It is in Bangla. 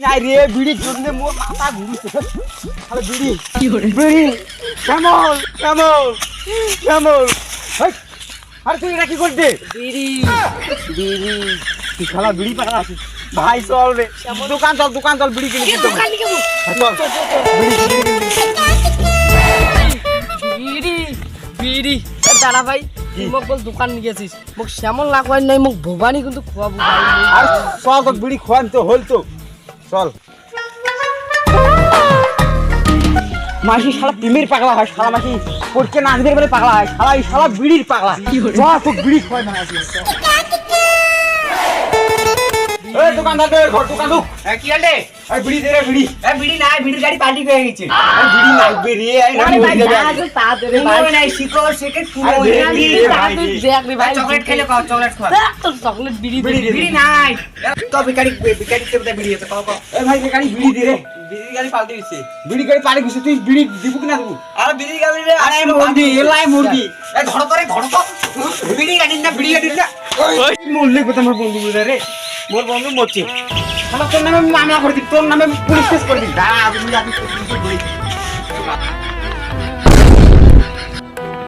নাই রে বিড়ির জন্য মোর মাথা ঘুরছে। আরে বিড়ি। বিড়ি শ্যামল শ্যামল শ্যামল। হেই, আরে তুই এটা কি করছিস বিড়ি। বিড়ি তুই খালা বিড়ি পাকড়া আছিস ভাই চল রে। দোকান চল দোকান চল বিড়ি কিনে কে দোকান নিকে বল? চল। বিড়ি বিড়ি, দাদা ভাই মোক বল দোকান মোক শ্যামল না কয় নাই মোক ভবানী কিন্তু খোয়াবো আর বিড়ি খোয়ান তো হল তো। চল। মাসি সারা প্রেমের পাগলা হয় শালা মাসি। পড়কে নাচদের বলে পাগলা হয় সারা এই শালা বিড়ির পাগলা। যা তো বিড়ি খোয়াই না দোকানদার ঘর দোকান দু কি আলে এই বিড়ি দে রে বিড়ি। এ বিড়ি নাই বিড়ির গাড়ি পাল্টি হয়ে গেছে এই বিড়ি লাগবে রে এই না আরে ভাই মরে যাবে। যা তো ভাই। নাই শিকড় সেকে তুলো আরে বিড়ি দে, ভাই, দেখ রে ভাই চকলেট খেলে খাও চকলেট খাও। দেখ তোর চকলেট বিড়ি বিড়ি বিড়ি নাই। তো বিকারি বিকারি তে বিড়ি আছে খাও খাও। এই ভাই গাড়ি বিড়ি দে রে বিড়ির গাড়ি পাল্টি হয়েছে বিড়ি গাড়ি পাড়ে গেছে তুই বিড়ি দিব কি না দিব আরে বিড়ির গাড়ি রে আরে মুরগি এলাই মুরগি। এ ধরো করে ধরো তো। বিড়ি গাড়ি না বিড়ি গাড়ি না। কোথায় আমার বন্ধু বুঝে রে। মোর বন্ধু মরছে। আমার তোর নামে আমি মামলা করে দিই তোর নামে পুলিশ কেস করে দিই দাঁড়া আমি